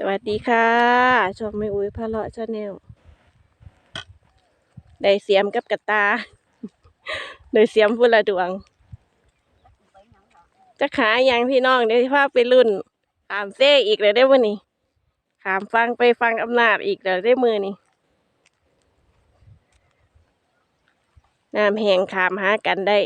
สวัสดีค่ะชมไม่อุ้ยพะเลาะชาแนลได้เสียมกับกระตาได้เสียมพุละดวง จะขายย่างพี่น้องเดี๋ยวพไปรุ่นขามเซ่อีกเลยได้วันนี้ขามฟังไปฟังอำนาจอีกเลยได้มือนี่น้ำแหงขามหากันได้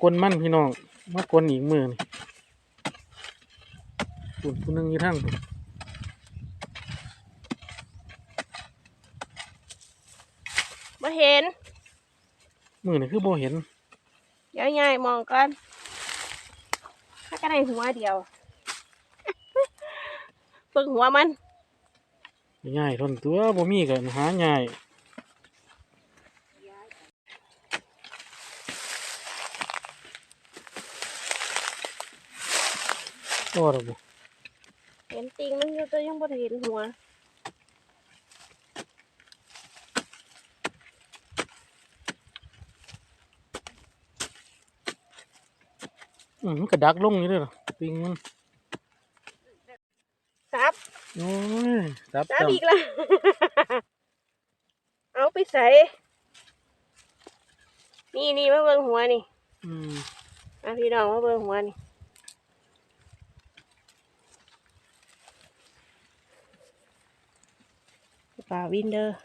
กวนมั่นพี่น้องมากวนอีกมือนี่ปุ่นผู้หนึงอยู่ทั้งพุ่นมาเห็น มือนี่คือโบเห็น เดี๋ยวง่ายมองก่อนถ้าก็ได้หัวเดียวเบิ่งหัวมันง่ายทนตัวบ่มีกันหาง่าย ก็ระบุเห็นติงมันอยู่แต่ยังบ่ได้เห็นหัวอืมมันกระดักลงอยู่เด้อล่ะปิงมันซับโอ้ยจับซับจับอีกละเอาไปใส่ นี่นี่มาเบิ่งหัวนี่ อืมอะพี่น้องมาเบิ่งหัวนี่ ปลาวินเดอร์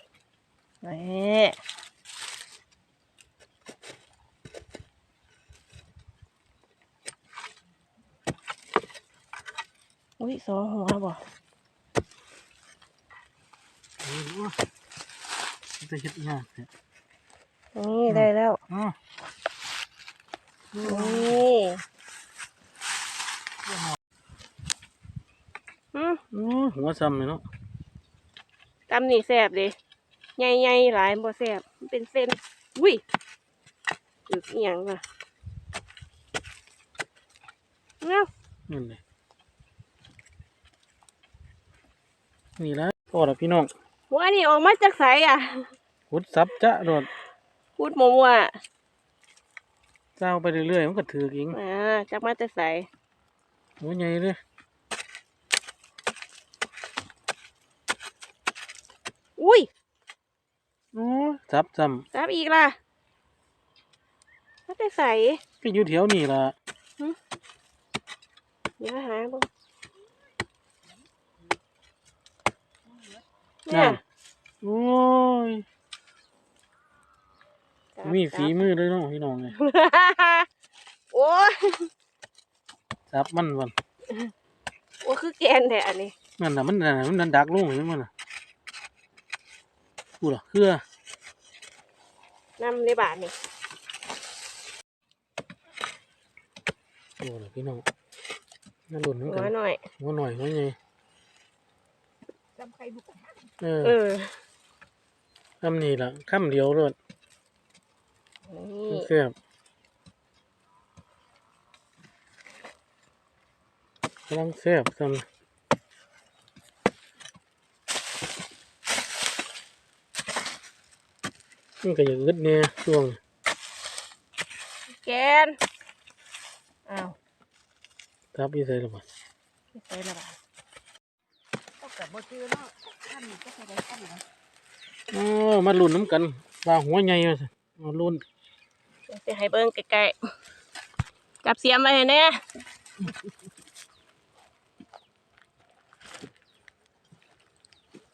นี่อุ้ยสองหัวบ่โอ้ยมันจะเฮ็ดยากเนี่ยนี่ได้แล้วอ๋อนี่อืมโอ้ยหัวซ้ำเลยเนาะ ตำนี่แซ่บเลยใหญ่ๆหลายบ่แซ่บมันเป็นเส้นอุ้ยอึกเอียงว่ะเนาะนั่นเลยนี่ละพอแล้วพี่น้องหัวนี่ออกมาจากไสอะขุดซับจะโดดพูดมัวเจ้าไปเรื่อยๆมันก็ถือเองๆอ่าจากมาจากไสหัวใหญ่เลย อุ้ยโอ้ยซับซ้ซับอีกล่ะมาจากไสำก็อยู่แถวนี่ล่ะเดี๋ยวหาบ่เนี่ยโอ้ยมีฝีมือเลยเนาะพี่น้องเลยโอ้ยซับมันวันโอ้คือแกนแท้อันนี้นั่นน่ะมันน่ะมันดันดักลงเห็นมันน่ะ กูล่ะเครือน้ำในบาทนี่โอ้ล่ะพี่น้องน่าหลุนเหมือนหักัวนหน่อย หัวหน่อยหัวใหญ่เออเออ คำนี้ล่ะคำเดียวเลยนี่แซ่บกำลังแซ่บซ้ำ มันก็อย่างอึดเนี่ยช่วง แกนอ้าวทับอีใส่ละบ่ไม่ใช่ละบาทอ๋อมาลุ้นน้ำกันว่าหัวใหญ่ว่าซั่นมาลุ้นเดี๋ยวจะให้เบิ้งใกล้ๆจับเสียมไว้ให้แน่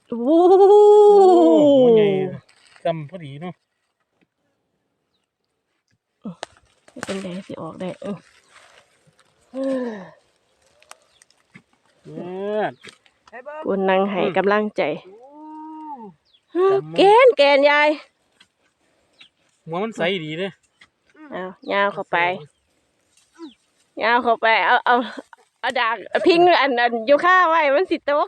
โอ้โหหัวใหญ่ จำพอดีเนาะเป็นไงสิออกได้เออเออเอิ้นปุ่นนางให้กำลังใจจำมันแกนแกนยายหัวมันใสดีเด้เอายาวเข้าไปยาวเข้าไป เอาเอาเอาดากเอาพิงอันอันอยู่ข้าไว้มันสิตก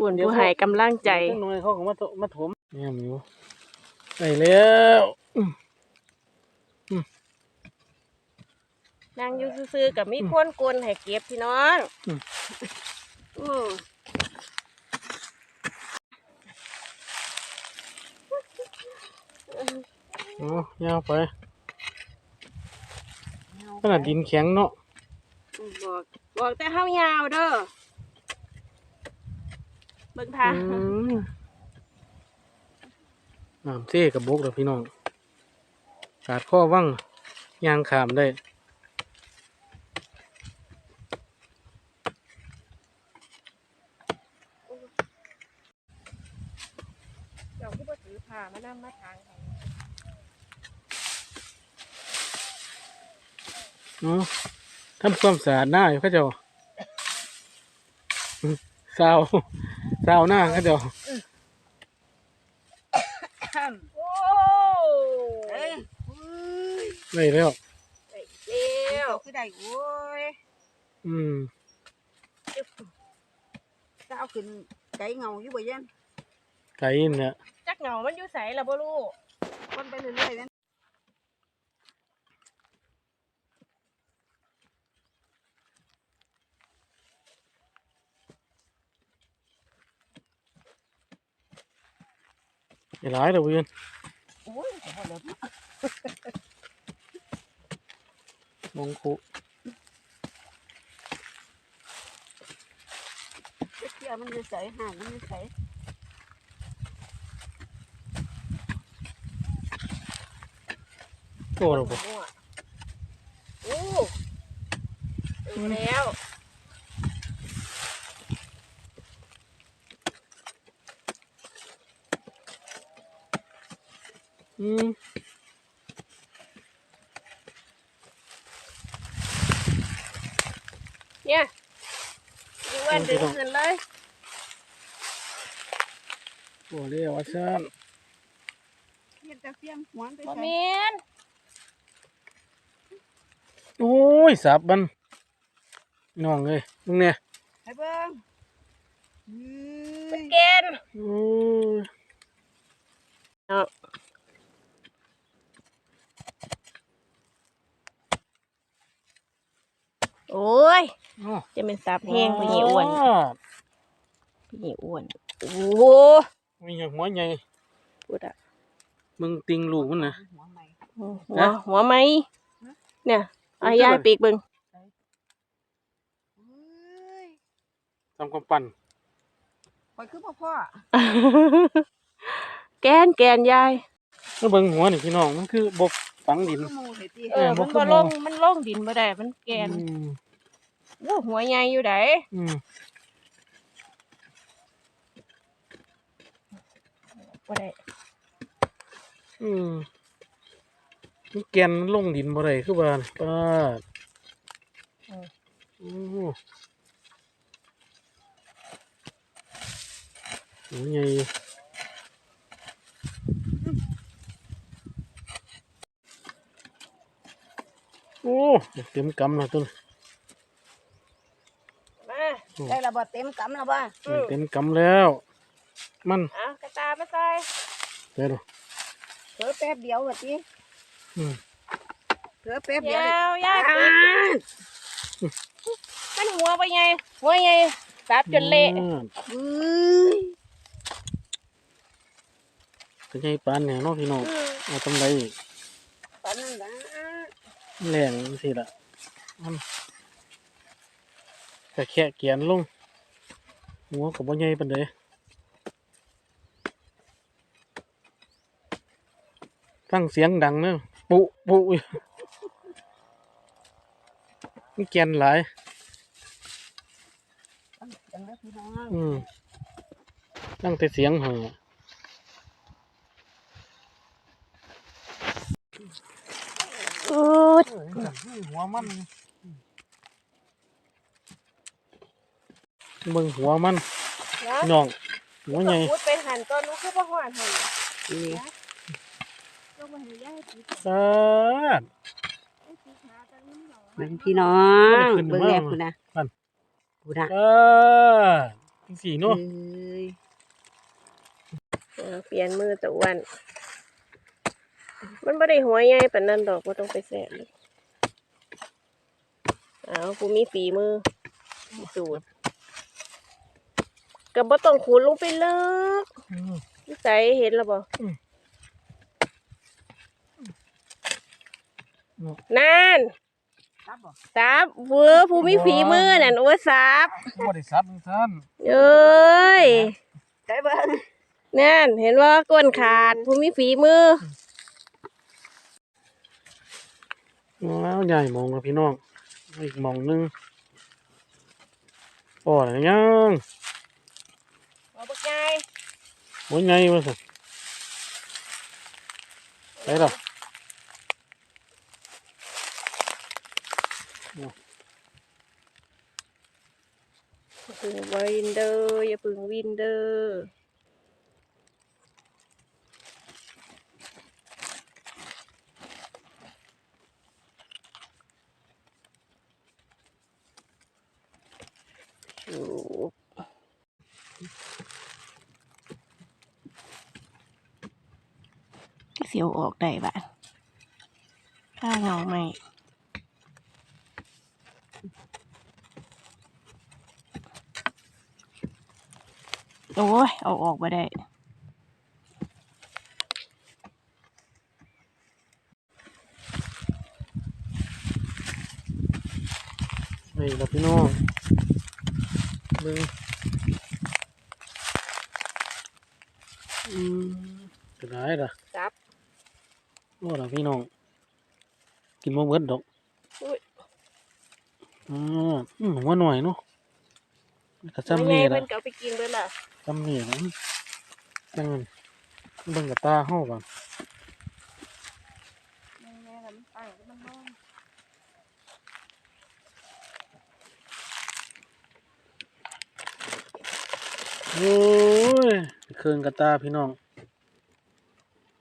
อุ่นผู้ใหายกำลังใจหน่อยเขาของมามาถมนี่ยมิวใส่แล้วนางอยู่ซื้อกับมีควนกลนให้เก็บพี่น้องอือโอ้ยาวไปขนาดดินแข็งเนาะบอกบอกแต่ห้าวยาวเด้อ เบิ่งทางอืมน้ำเท่กับบกแล้วพี่น้องขาดข้อว่างยางขามได้เจ้าคือบ่ถือผ้ามานำมาทางให้เนาะทำความสะอาดหน้าอยู่เข้าเจ้าสา วสาวหน้าเข้าเจ้าโอ้เอ้ยได้แล้วได้แล้วคือได้โอ้ยอืมจะเอาขึ้นไก่เงาอยู่บ่ยันไก่เนี่ย จักเหงามันอยู่ไสล่ะบ่รู้คนไปเรื่อยๆ นั่นหลายเลยเวียนโอ้ยบ่เหลือ มองคุ เกี่ยวมันจะใส่ห่างมันจะใส่ โตแล้วบ่ มั่วโอ้ถึงแล้ว อืมเนี่ยอยู่วันดึงขึ้นเลยโอ้เรียกว่าซ่านเพียงแต่เพียงหัวไปบ่ใส่แม่นโอ้ยสับมันน้องเอ้ยมึงเนี่ยให้เบิ่งเฮ้ยเกณฑ์โอ้ย โอ้ยเอ้าจะเป็นสับแห้งผู้หญิงอ้วนผู้หญิงอ้วน โอ้มีอย่างหัวใหญ่พูดอะมึงติงลูกมันนะ หัวใหม่หัวหัวไหมเนี่ยเอาให้ยายปีกเบิ่งเฮ้ยทำความปั่นปล่อยคือพ่อพ่อแกนแกนยายเมื่อเบิ่งหัวนี่พี่น้อง มันคือบก ฝังดินคือหมูเลยตีเออบ่มันคืบ่อหมู่ลงมันลงดินบ่ได้ มันแกนอืมโอ้หัวใหญ่อยู่ไดอืมบ่ได้อืมมันแกนมันลงดินบ่ได้คือว่านี่ป้าดโอ้หัวใหญ่ อ้เต็มกำแล้วต้นมาได้ระบ่เต็มกำแล้วบ่อืมเต็มกำแล้ว มันเอากระตามาใส่เดี๋ยวดูเผลอแป๊บเดียวว่าติอืมเผลอแป๊บเดีเดี๋ยยวเลยยายปีกมันหัวบ่ใหญ่หัวใหญ่สับจนเละอืมเฮ้ยเป็นไงปานเนี่ยเน้องพี่น้องอืมเอากำไรอีกปานนั้นล่ะ แรงสิละมันแต่แค่เกียนลง หัวกับว่าใหญ่ปานใดฟังเสียงดังเนอะปุปุอยู่มันเกียนหลายจังได๋พี่น้องอืมตั้งแต่เสียงเห่อ อูดหัวมันเบิ่งหัวมันนะพี่น้องหัวใหญ่พูดไปหันต้นนู้คือบ่หวานหันนี่ลงมาให้ยายปีกสาดเบิ่งพี่น้องขึ้นมาเบิ่งแลบคุณนะนั่นคุณนะสาดจังสี่เนาะเอ้ยเออเปลี่ยนมือตะอ้วน มันไม่ได้หัวใหญ่ปานนั้นดอกว่าต้องไปแสะเลยอ้าวกูมีฝีมือมีสูตรกับบ่ต้องขูดลงไปเลิกอืมนิสัยเห็นแล้วบ่อืมนั่นรับบ่ซับเวอร์ผู้มีฝีมือนั่นโอ้ยซับบ่ได้ซับท่านเอ้ยได้เบิ่งนั่นเห็นว่าก้นขาดผู้มีฝีมือ ว้าวใหญ่มองกับพี่น้อง อีกหมองหนึงปอดอะไรยังเอาบักใหญ่โอ้ยไงวะสิไปหรออย่าพึ่งวินเดอร์อย่าพึ่งวินเดอร์ชูเสียวออกได้ปะถ้าเงาไม่โอ้ย เอาออกมาได้นี่แล้วพี่น้องเบิ่งอืมจะได้ล่ะ จับ โอ้ล่ะพี่น้อง กินบ่เบิดดอกอุ้ยอ่าอืมว่าหน่อยเนาะก็จำไม่นี่ไงละเพิ่นก็เอาไปกินเบิดล่ะจำนี่ละจังนั้นเบิ่งกับตาเฮาก่อนแม่ก็มันตั้งมันนอนโอ้ยเครื่องกับตาพี่น้อง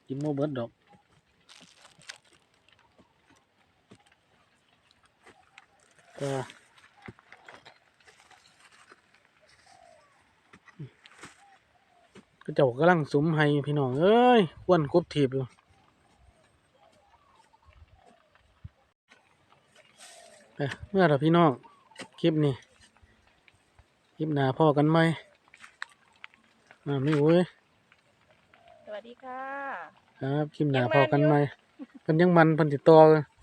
กินบ่เบิดดอก ตาก็เจ้ากำลังสุมให้พี่น้อง เอ้ยควนกบถีบอยู่ไปเมื่อไหรพี่น้อง คลิปนี้ คลิปหน้าพ่อกันไหมอ่าไม่โว้ยสวัสดีค่ะ ครับ คลิปหน้ายังมันพ่อกันอยู่ไหมเพิ่นยังมันเพิ่นติดต่อกันอ่า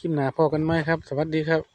คลิปหน้าพอกันไหมครับ สวัสดีครับ